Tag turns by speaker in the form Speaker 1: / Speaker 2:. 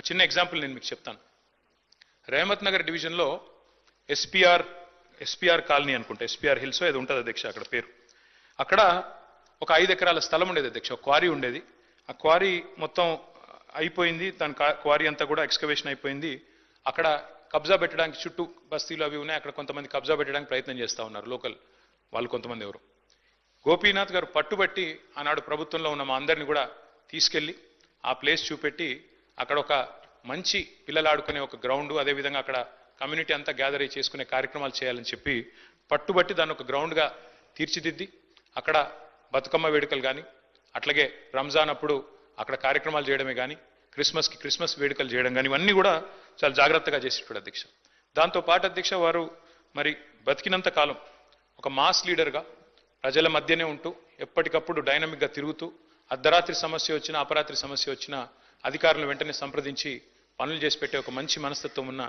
Speaker 1: ఒక చిన్న ఎగ్జాంపుల్ నేను మీకు చెప్తాను. రేమత్ నగర్ డివిజన్లో ఎస్పీఆర్ ఎస్పీఆర్ కాలనీ అనుకుంటా ఎస్పీఆర్ హిల్స్ ఏదో ఉంటుంది అధ్యక్ష అక్కడ పేరు. అక్కడ ఒక ఐదు ఎకరాల స్థలం ఉండేది అధ్యక్ష ఒక క్వారీ ఉండేది. ఆ క్వారీ మొత్తం అయిపోయింది దాని కా- క్వారీ అంతా కూడా ఎక్స్కవేషన్ అయిపోయింది. అక్కడ కబ్జా పెట్టడానికి చుట్టూ బస్తీలు అవి ఉన్నాయి అక్కడ కొంతమంది కబ్జా పెట్టడానికి ప్రయత్నం చేస్తూ ఉన్నారు లోకల్ వాళ్ళు కొంతమంది ఎవరు. గోపీనాథ్ గారు పట్టుబట్టి ఆనాడు ప్రభుత్వంలో ఉన్న మా అందరిని కూడా తీసుకెళ్ళి ఆ ప్లేస్ చూపెట్టి అక్కడ ఒక మంచి పిల్లలు ఆడుకునే ఒక గ్రౌండ్ అదేవిధంగా అక్కడ కమ్యూనిటీ అంతా గ్యాదర్ అయ్యి చేసుకునే కార్యక్రమాలు చేయాలని చెప్పి పట్టుబట్టి దాన్ని ఒక గ్రౌండ్గా తీర్చిదిద్ది. అక్కడ బతుకమ్మ వేడుకలు కానీ అట్లాగే రంజాన్ అప్పుడు అక్కడ కార్యక్రమాలు చేయడమే కానీ క్రిస్మస్కి క్రిస్మస్ వేడుకలు చేయడం కానీ ఇవన్నీ కూడా చాలా జాగ్రత్తగా చేసేటప్పుడు అధ్యక్ష. దాంతో పాటు అధ్యక్ష వారు మరి బతికినంత కాలం ఒక మాస్ లీడర్గా ప్రజల మధ్యనే ఉంటూ ఎప్పటికప్పుడు డైనమిక్గా తిరుగుతూ అర్ధరాత్రి సమస్య వచ్చినా అపరాత్రి సమస్య వచ్చినా అధికారులను వెంటనే సంప్రదించి పనులు చేసి పెట్టే ఒక మంచి మనస్తత్వం ఉన్న